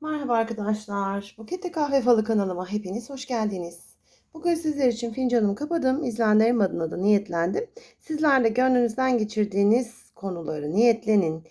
Merhaba arkadaşlar. Buket'te Kahve Falı kanalıma hepiniz hoş geldiniz. Bugün sizler için fincanımı kapadım. İzleyenlerim adına da niyetlendim. Sizler de gönlünüzden geçirdiğiniz konuları niyetlenin.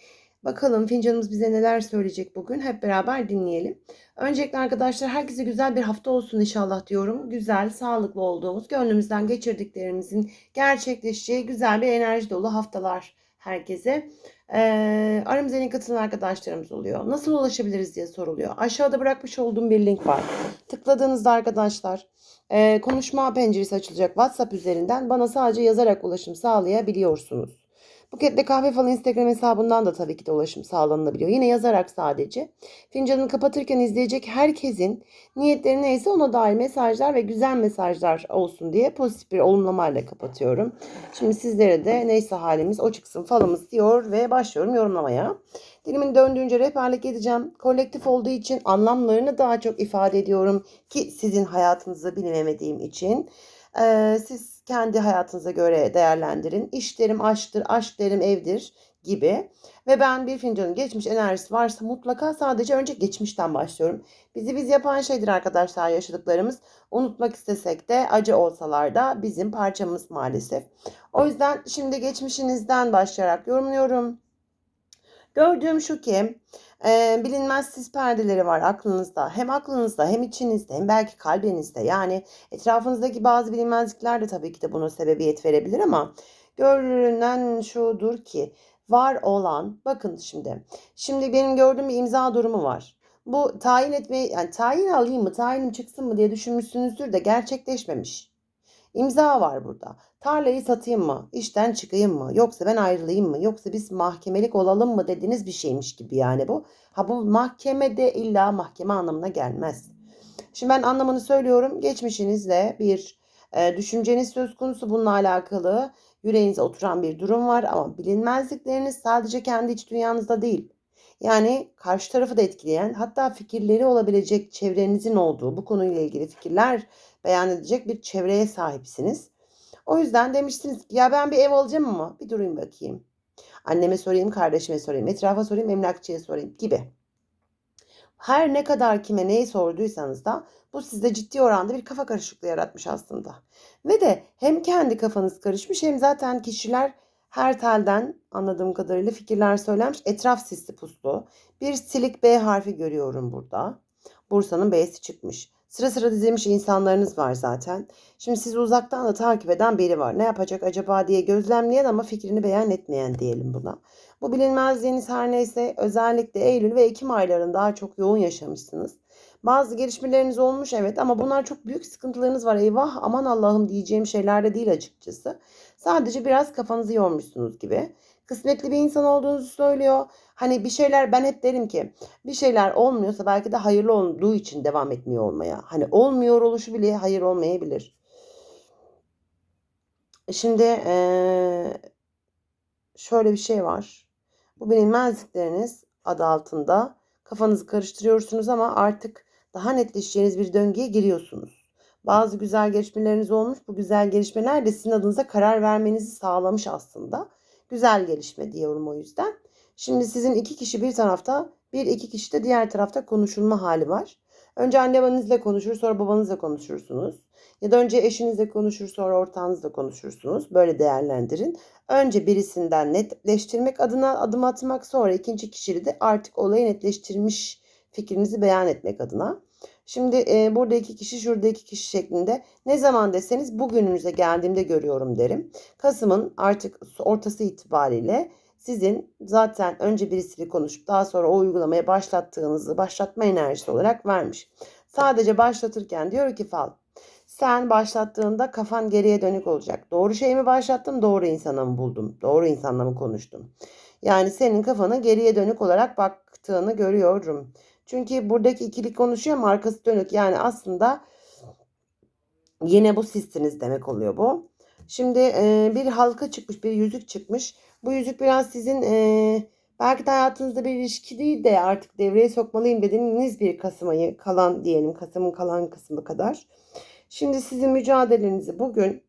Bakalım fincanımız bize neler söyleyecek bugün. Hep beraber dinleyelim. Öncelikle arkadaşlar herkese güzel bir hafta olsun inşallah diyorum. Güzel, sağlıklı olduğumuz, gönlümüzden geçirdiklerimizin gerçekleşeceği güzel bir enerji dolu haftalar herkese. Ee, aramıza yeni katılan arkadaşlarımız oluyor. Nasıl ulaşabiliriz diye soruluyor. Aşağıda bırakmış olduğum bir link var. Tıkladığınızda arkadaşlar e, konuşma penceresi açılacak WhatsApp üzerinden bana sadece yazarak ulaşım sağlayabiliyorsunuz. Buketle Kahve Falı Instagram hesabından da tabii ki de ulaşım sağlanabiliyor. Yine yazarak sadece. Fincanını kapatırken izleyecek herkesin niyetleri neyse ona dair mesajlar ve güzel mesajlar olsun diye pozitif bir olumlamayla kapatıyorum. Şimdi sizlere de neyse halimiz o çıksın falımız diyor ve başlıyorum yorumlamaya. Dilimin döndüğünce rehberlik edeceğim. Kolektif olduğu için anlamlarını daha çok ifade ediyorum ki sizin hayatınızı bilemediğim için. Ee, siz kendi hayatınıza göre değerlendirin. İş derim aşktır, aşk derim evdir gibi. Ve ben bir fincanın geçmiş enerjisi varsa mutlaka sadece önce geçmişten başlıyorum. Bizi biz yapan şeydir arkadaşlar yaşadıklarımız. Unutmak istesek de acı olsalar da bizim parçamız maalesef. O yüzden şimdi geçmişinizden başlayarak yorumluyorum. Gördüğüm şu ki e, bilinmez sis perdeleri var aklınızda. Hem aklınızda hem içinizde hem belki kalbinizde. Yani etrafınızdaki bazı bilinmezlikler de tabii ki de buna sebebiyet verebilir ama görünen şudur ki var olan bakın şimdi. Şimdi benim gördüğüm bir imza durumu var. Bu tayin etmeyi yani tayin alayım mı tayinim çıksın mı diye düşünmüşsünüzdür de gerçekleşmemiş. İmza var burada. Tarlayı satayım mı? İşten çıkayım mı? Yoksa ben ayrılayım mı? Yoksa biz mahkemelik olalım mı dediğiniz bir şeymiş gibi yani bu. Ha bu mahkemede illa mahkeme anlamına gelmez. Şimdi ben anlamını söylüyorum. Geçmişinizle bir e, düşünceniz söz konusu bununla alakalı yüreğinize oturan bir durum var ama bilinmezlikleriniz sadece kendi iç dünyanızda değil. Yani karşı tarafı da etkileyen hatta fikirleri olabilecek çevrenizin olduğu bu konuyla ilgili fikirler beyan edecek bir çevreye sahipsiniz. O yüzden demiştiniz ki ya ben bir ev alacağım ama bir durayım bakayım. Anneme sorayım, kardeşime sorayım, etrafa sorayım, emlakçıya sorayım gibi. Her ne kadar kime neyi sorduysanız da bu sizde ciddi oranda bir kafa karışıklığı yaratmış aslında. Ve de hem kendi kafanız karışmış hem zaten kişiler her telden anladığım kadarıyla fikirler söylenmiş. Etraf sisli puslu. Bir silik B harfi görüyorum burada. Bursa'nın B'si çıkmış. Sıra sıra dizilmiş insanlarınız var zaten. Şimdi sizi uzaktan da takip eden biri var. Ne yapacak acaba diye gözlemleyen ama fikrini beyan etmeyen diyelim buna. Bu bilinmezliğiniz her neyse özellikle Eylül ve Ekim aylarında daha çok yoğun yaşamışsınız. Bazı gelişmeleriniz olmuş evet ama bunlar çok büyük sıkıntılarınız var. Eyvah aman Allah'ım diyeceğim şeyler de değil açıkçası. Sadece biraz kafanızı yormuşsunuz gibi. Kısmetli bir insan olduğunuzu söylüyor. Hani bir şeyler ben hep derim ki bir şeyler olmuyorsa belki de hayırlı olduğu için devam etmiyor olmaya. Hani olmuyor oluşu bile hayır olmayabilir. Şimdi şöyle bir şey var. Bu bilinmezlikleriniz adı altında kafanızı karıştırıyorsunuz ama artık daha netleşeceğiniz bir döngüye giriyorsunuz. Bazı güzel gelişmeleriniz olmuş. Bu güzel gelişmeler de sizin adınıza karar vermenizi sağlamış aslında. Güzel gelişme diyorum o yüzden. Şimdi sizin iki kişi bir tarafta, bir iki kişi de diğer tarafta konuşulma hali var. Önce anne babanızla konuşur, sonra babanızla konuşursunuz. Ya da önce eşinizle konuşur, sonra ortağınızla konuşursunuz. Böyle değerlendirin. Önce birisinden netleştirmek adına adım atmak, sonra ikinci kişiyle de artık olayı netleştirmiş fikrinizi beyan etmek adına. Şimdi e, burada iki kişi, şurada iki kişi şeklinde ne zaman deseniz bugününüze geldiğimde görüyorum derim. Kasım'ın artık ortası itibariyle sizin zaten önce birisiyle konuşup daha sonra o uygulamaya başlattığınızı başlatma enerjisi olarak vermiş. Sadece başlatırken diyor ki fal sen başlattığında kafan geriye dönük olacak. Doğru şey mi başlattım, doğru insana mı buldum, doğru insanla mı konuştum? Yani senin kafana geriye dönük olarak baktığını görüyorum. Çünkü buradaki ikili konuşuyor ama arkası dönük. Yani aslında yine bu sizsiniz demek oluyor bu. Şimdi e, bir halka çıkmış, bir yüzük çıkmış. Bu yüzük biraz sizin e, belki de hayatınızda bir ilişki değil de artık devreye sokmalıyım dediğiniz bir Kasım ayı kalan diyelim. Kasım'ın kalan kısmı kadar. Şimdi sizin mücadelenizi bugün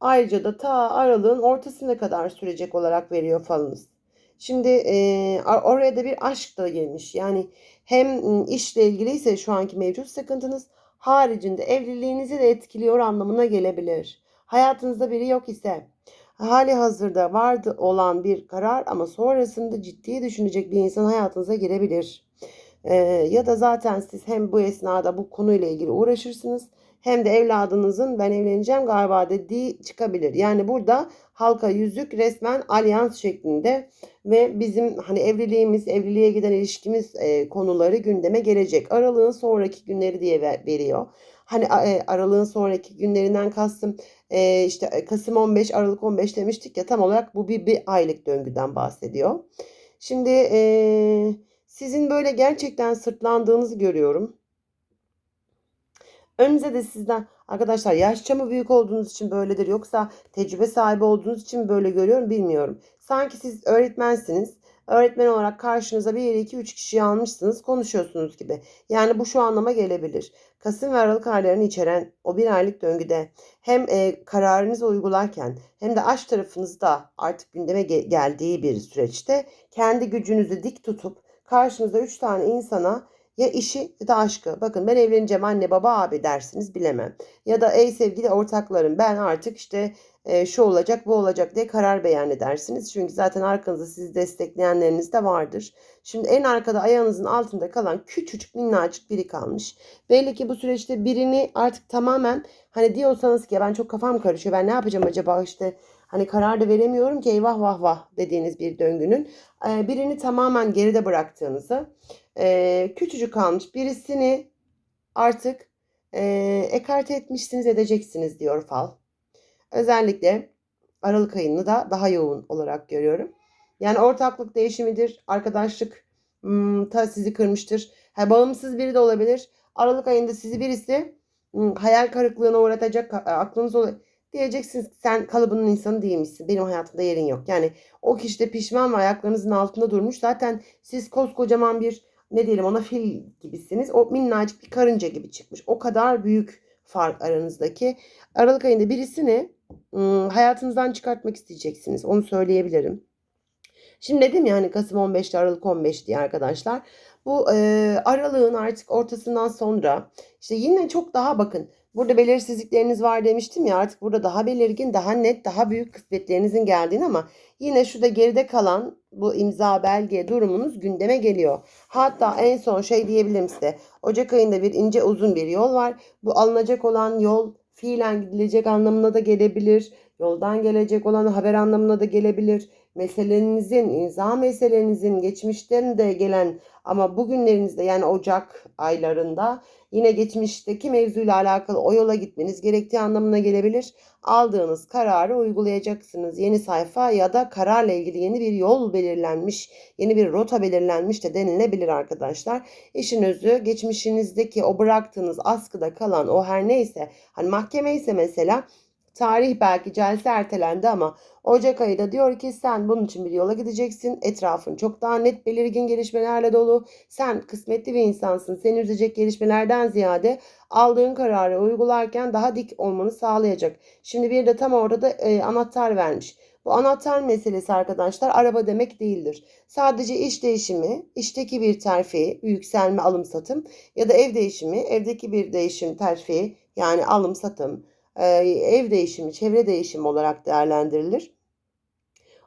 ayrıca da ta aralığın ortasına kadar sürecek olarak veriyor falınız. Şimdi e, oraya da bir aşk da girmiş. Yani hem işle ilgiliyse şu anki mevcut sıkıntınız haricinde evliliğinizi de etkiliyor anlamına gelebilir. Hayatınızda biri yok ise hali hazırda vardı olan bir karar ama sonrasında ciddi düşünecek bir insan hayatınıza girebilir. Ee, ya da zaten siz hem bu esnada bu konuyla ilgili uğraşırsınız hem de evladınızın ben evleneceğim galiba dediği çıkabilir. Yani burada halka yüzük resmen alyans şeklinde ve bizim hani evliliğimiz, evliliğe giden ilişkimiz e, konuları gündeme gelecek. Aralığın sonraki günleri diye ver, veriyor. Hani e, aralığın sonraki günlerinden kastım e, işte e, Kasım 15, Aralık 15 demiştik ya tam olarak bu bir, bir aylık döngüden bahsediyor. Şimdi e, sizin böyle gerçekten sırtlandığınızı görüyorum. Önünüze de sizden arkadaşlar yaşça mı büyük olduğunuz için böyledir yoksa tecrübe sahibi olduğunuz için böyle görüyorum bilmiyorum. Sanki siz öğretmensiniz. Öğretmen olarak karşınıza 1, 2, 3 kişiyi almışsınız konuşuyorsunuz gibi. Yani bu şu anlama gelebilir. Kasım ve Aralık aylarını içeren o bir aylık döngüde hem e, kararınızı uygularken hem de aşk tarafınızda artık gündeme ge- geldiği bir süreçte kendi gücünüzü dik tutup karşınızda 3 tane insana ya işi ya da aşkı. Bakın ben evleneceğim anne baba abi dersiniz bilemem. Ya da ey sevgili ortaklarım ben artık işte e, şu olacak bu olacak diye karar beyan edersiniz. Çünkü zaten arkanızda sizi destekleyenleriniz de vardır. Şimdi en arkada ayağınızın altında kalan küçücük minnacık biri kalmış. Belli ki bu süreçte birini artık tamamen hani diyorsanız ki ben çok kafam karışıyor ben ne yapacağım acaba işte hani karar da veremiyorum ki eyvah vah vah dediğiniz bir döngünün e, birini tamamen geride bıraktığınızı e, küçücük kalmış birisini artık e, ekarte etmişsiniz edeceksiniz diyor fal. Özellikle Aralık ayını da daha yoğun olarak görüyorum. Yani ortaklık değişimidir, arkadaşlık hmm, ta sizi kırmıştır. Ha, bağımsız biri de olabilir. Aralık ayında sizi birisi hmm, hayal kırıklığına uğratacak, aklınız ol diyeceksiniz ki sen kalıbının insanı değilmişsin. Benim hayatımda yerin yok. Yani o kişi de pişman ve ayaklarınızın altında durmuş. Zaten siz koskocaman bir ne diyelim ona fil gibisiniz. O minnacık bir karınca gibi çıkmış. O kadar büyük fark aranızdaki. Aralık ayında birisini ım, hayatınızdan çıkartmak isteyeceksiniz. Onu söyleyebilirim. Şimdi dedim ya hani Kasım 15'te Aralık 15 diye arkadaşlar. Bu e, aralığın artık ortasından sonra işte yine çok daha bakın burada belirsizlikleriniz var demiştim ya artık burada daha belirgin, daha net, daha büyük kısmetlerinizin geldiğini ama yine şurada geride kalan bu imza belge durumunuz gündeme geliyor. Hatta en son şey diyebilirim size. Ocak ayında bir ince uzun bir yol var. Bu alınacak olan yol fiilen gidilecek anlamına da gelebilir. Yoldan gelecek olan haber anlamına da gelebilir meselenizin, imza meselenizin geçmişten de gelen ama bugünlerinizde yani Ocak aylarında yine geçmişteki mevzuyla alakalı o yola gitmeniz gerektiği anlamına gelebilir. Aldığınız kararı uygulayacaksınız. Yeni sayfa ya da kararla ilgili yeni bir yol belirlenmiş, yeni bir rota belirlenmiş de denilebilir arkadaşlar. İşin özü geçmişinizdeki o bıraktığınız askıda kalan o her neyse hani mahkeme ise mesela tarih belki celse ertelendi ama Ocak ayı da diyor ki sen bunun için bir yola gideceksin. Etrafın çok daha net belirgin gelişmelerle dolu. Sen kısmetli bir insansın. Seni üzecek gelişmelerden ziyade aldığın kararı uygularken daha dik olmanı sağlayacak. Şimdi bir de tam orada da e, anahtar vermiş. Bu anahtar meselesi arkadaşlar araba demek değildir. Sadece iş değişimi, işteki bir terfi, yükselme, alım satım ya da ev değişimi, evdeki bir değişim, terfi yani alım satım, ev değişimi, çevre değişimi olarak değerlendirilir.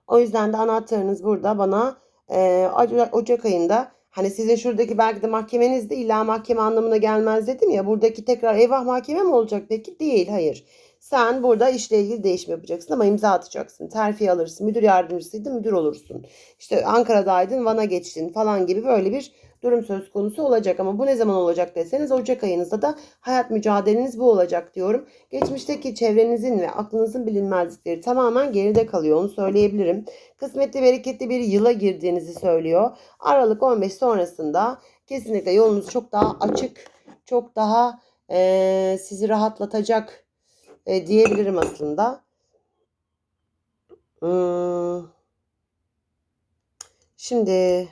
O yüzden de anahtarınız burada bana e, Ocak, ayında hani sizin şuradaki belki de mahkemeniz de illa mahkeme anlamına gelmez dedim ya buradaki tekrar eyvah mahkeme mi olacak peki? Değil hayır. Sen burada işle ilgili değişim yapacaksın ama imza atacaksın. Terfi alırsın. Müdür yardımcısıydın müdür olursun. İşte Ankara'daydın Van'a geçtin falan gibi böyle bir durum söz konusu olacak. Ama bu ne zaman olacak deseniz Ocak ayınızda da hayat mücadeleniz bu olacak diyorum. Geçmişteki çevrenizin ve aklınızın bilinmezlikleri tamamen geride kalıyor onu söyleyebilirim. Kısmetli bereketli bir yıla girdiğinizi söylüyor. Aralık 15 sonrasında kesinlikle yolunuz çok daha açık, çok daha eee, sizi rahatlatacak e, diyebilirim aslında. Hmm. Şimdi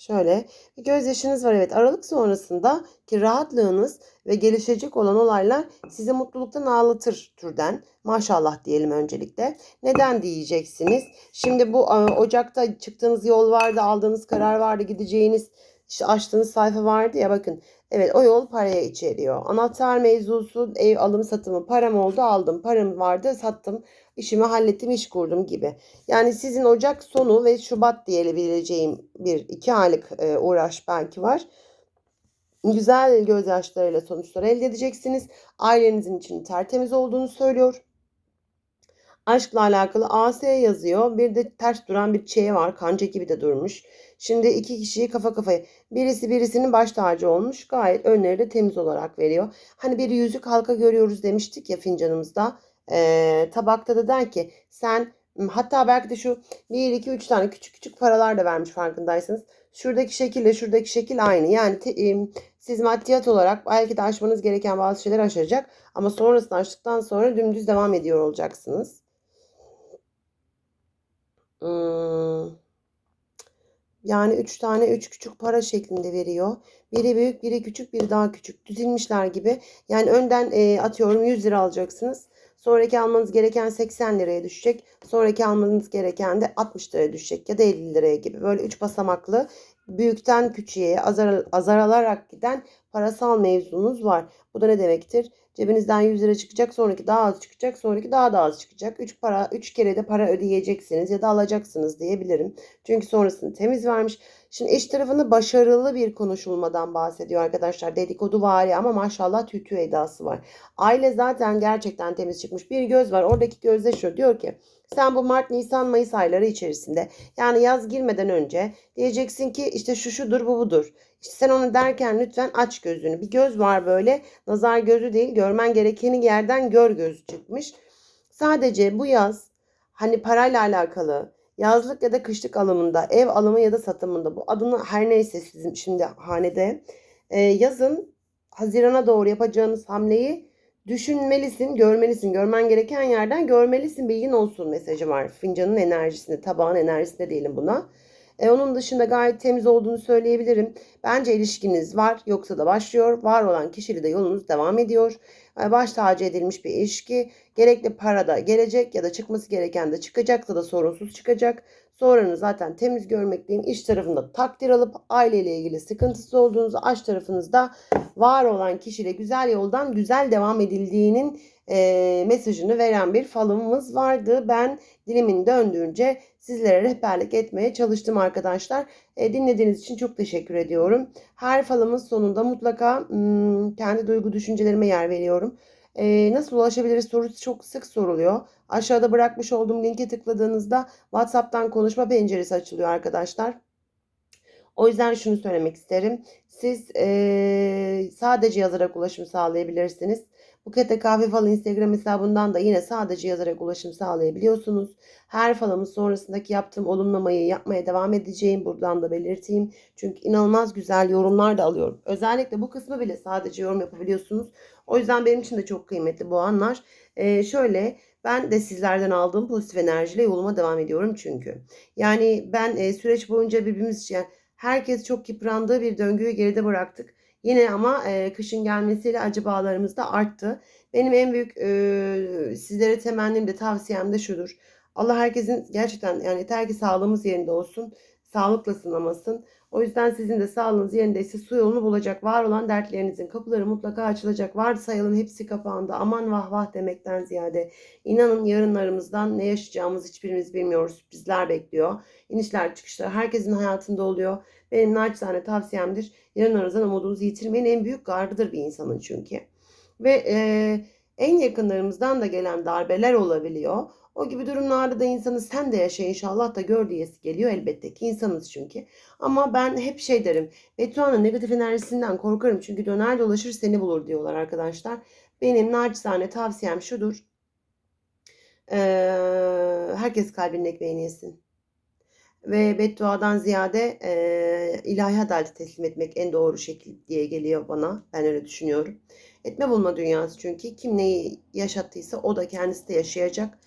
Şöyle bir gözyaşınız var evet. Aralık sonrasında ki rahatlığınız ve gelişecek olan olaylar sizi mutluluktan ağlatır türden. Maşallah diyelim öncelikle. Neden diyeceksiniz? Şimdi bu e, Ocak'ta çıktığınız yol vardı, aldığınız karar vardı, gideceğiniz açtığınız sayfa vardı ya bakın. Evet o yol paraya içeriyor. Anahtar mevzusu ev alım satımı param oldu aldım. Param vardı sattım. İşimi hallettim iş kurdum gibi. Yani sizin Ocak sonu ve Şubat diyebileceğim bir iki aylık e, uğraş belki var. Güzel gözyaşlarıyla sonuçlar elde edeceksiniz. Ailenizin için tertemiz olduğunu söylüyor. Aşkla alakalı AS yazıyor. Bir de ters duran bir Ç var. Kanca gibi de durmuş. Şimdi iki kişiyi kafa kafaya. Birisi birisinin baş tacı olmuş. Gayet önleri de temiz olarak veriyor. Hani bir yüzük halka görüyoruz demiştik ya fincanımızda. Ee, tabakta da der ki sen hatta belki de şu 1, 2, 3 tane küçük küçük paralar da vermiş farkındaysanız. Şuradaki şekille şuradaki şekil aynı. Yani te, e, siz maddiyat olarak belki de aşmanız gereken bazı şeyler aşacak. Ama sonrasında aştıktan sonra dümdüz devam ediyor olacaksınız. Yani 3 tane 3 küçük para şeklinde veriyor. Biri büyük, biri küçük, biri daha küçük. Dizilmişler gibi. Yani önden e, atıyorum 100 lira alacaksınız. Sonraki almanız gereken 80 liraya düşecek. Sonraki almanız gereken de 60 liraya düşecek ya da 50 liraya gibi. Böyle 3 basamaklı büyükten küçüğe azar, azaralarak giden parasal mevzunuz var. Bu da ne demektir? Cebinizden 100 lira çıkacak, sonraki daha az çıkacak, sonraki daha da az çıkacak. 3 para 3 kere de para ödeyeceksiniz ya da alacaksınız diyebilirim. Çünkü sonrasını temiz vermiş. Şimdi eş tarafını başarılı bir konuşulmadan bahsediyor arkadaşlar. Dedikodu var ya ama maşallah tütü edası var. Aile zaten gerçekten temiz çıkmış. Bir göz var. Oradaki gözde şu diyor ki sen bu Mart, Nisan, Mayıs ayları içerisinde yani yaz girmeden önce diyeceksin ki işte şu şudur bu budur. İşte sen onu derken lütfen aç gözünü. Bir göz var böyle nazar gözü değil görmen gerekeni yerden gör gözü çıkmış. Sadece bu yaz hani parayla alakalı yazlık ya da kışlık alımında ev alımı ya da satımında bu adını her neyse sizin şimdi hanede e, yazın Haziran'a doğru yapacağınız hamleyi düşünmelisin, görmelisin. Görmen gereken yerden görmelisin, bilgin olsun mesajı var. Fincanın enerjisinde, tabağın enerjisinde diyelim buna. E, onun dışında gayet temiz olduğunu söyleyebilirim. Bence ilişkiniz var yoksa da başlıyor. Var olan kişiyle de yolunuz devam ediyor. E, baş tacı edilmiş bir ilişki. Gerekli parada gelecek ya da çıkması gereken de çıkacaksa da sorunsuz çıkacak. Sonranı zaten temiz görmekteyim. İş tarafında takdir alıp aileyle ilgili sıkıntısı olduğunuzu aç tarafınızda var olan kişiyle güzel yoldan güzel devam edildiğinin e, mesajını veren bir falımız vardı. Ben dilimin döndüğünce sizlere rehberlik etmeye çalıştım arkadaşlar. E, dinlediğiniz için çok teşekkür ediyorum. Her falımız sonunda mutlaka hmm, kendi duygu düşüncelerime yer veriyorum. E, nasıl ulaşabiliriz sorusu çok sık soruluyor. Aşağıda bırakmış olduğum linke tıkladığınızda WhatsApp'tan konuşma penceresi açılıyor arkadaşlar. O yüzden şunu söylemek isterim. Siz e, sadece yazarak ulaşım sağlayabilirsiniz. Bukete Kahve Falı Instagram hesabından da yine sadece yazarak ulaşım sağlayabiliyorsunuz. Her falımız sonrasındaki yaptığım olumlamayı yapmaya devam edeceğim. Buradan da belirteyim. Çünkü inanılmaz güzel yorumlar da alıyorum. Özellikle bu kısmı bile sadece yorum yapabiliyorsunuz. O yüzden benim için de çok kıymetli bu anlar. Ee, şöyle ben de sizlerden aldığım pozitif enerjiyle yoluma devam ediyorum çünkü. Yani ben e, süreç boyunca birbirimiz için yani herkes çok yıprandığı bir döngüyü geride bıraktık. Yine ama e, kışın gelmesiyle acı bağlarımız da arttı. Benim en büyük e, sizlere temennim de tavsiyem de şudur. Allah herkesin gerçekten yani yeter ki sağlığımız yerinde olsun. Sağlıkla sınamasın. O yüzden sizin de sağlığınız yerindeyse su yolunu bulacak. Var olan dertlerinizin kapıları mutlaka açılacak. Var sayalım hepsi kapağında. Aman vah vah demekten ziyade. İnanın yarınlarımızdan ne yaşayacağımız hiçbirimiz bilmiyoruz. Bizler bekliyor. İnişler çıkışlar herkesin hayatında oluyor. Benim naçizane tavsiyemdir. Yarınlarınızdan umudunuzu yitirmeyin. En büyük gardıdır bir insanın çünkü. Ve e, en yakınlarımızdan da gelen darbeler olabiliyor. O gibi durumlarda da insanı sen de yaşa inşallah da gör diyesi geliyor elbette ki insanız çünkü. Ama ben hep şey derim. Betuan'ın negatif enerjisinden korkarım çünkü döner dolaşır seni bulur diyorlar arkadaşlar. Benim naçizane tavsiyem şudur. Ee, herkes kalbinin ekmeğini yesin. Ve bedduadan ziyade e, ilahi adaleti teslim etmek en doğru şekil diye geliyor bana. Ben öyle düşünüyorum. Etme bulma dünyası çünkü kim neyi yaşattıysa o da kendisi de yaşayacak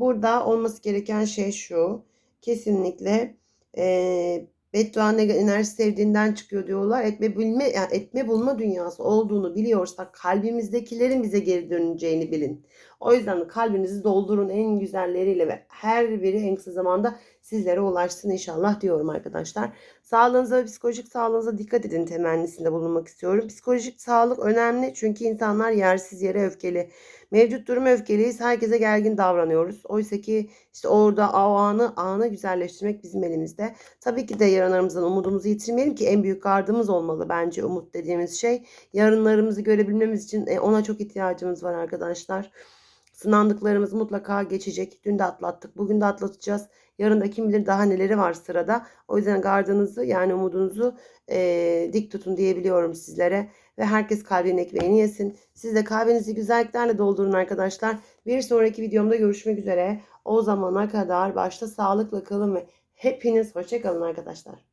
Burada olması gereken şey şu. Kesinlikle e, beddua neg- enerji sevdiğinden çıkıyor diyorlar. Etme bilme yani etme bulma dünyası olduğunu biliyorsak kalbimizdekilerin bize geri döneceğini bilin. O yüzden kalbinizi doldurun en güzelleriyle ve her biri en kısa zamanda sizlere ulaşsın inşallah diyorum arkadaşlar. Sağlığınıza ve psikolojik sağlığınıza dikkat edin temennisinde bulunmak istiyorum. Psikolojik sağlık önemli çünkü insanlar yersiz yere öfkeli. Mevcut durum öfkeliyiz. Herkese gergin davranıyoruz. Oysa ki işte orada o anı, anı güzelleştirmek bizim elimizde. Tabii ki de yarınlarımızdan umudumuzu yitirmeyelim ki en büyük gardımız olmalı bence umut dediğimiz şey. Yarınlarımızı görebilmemiz için e, ona çok ihtiyacımız var arkadaşlar. Sınandıklarımız mutlaka geçecek. Dün de atlattık. Bugün de atlatacağız. Yarın da kim bilir daha neleri var sırada. O yüzden gardınızı yani umudunuzu e, dik tutun diyebiliyorum sizlere. Ve herkes kalbinin ekmeğini yesin. Siz de kahvenizi güzelliklerle doldurun arkadaşlar. Bir sonraki videomda görüşmek üzere. O zamana kadar başta sağlıkla kalın ve hepiniz hoşça kalın arkadaşlar.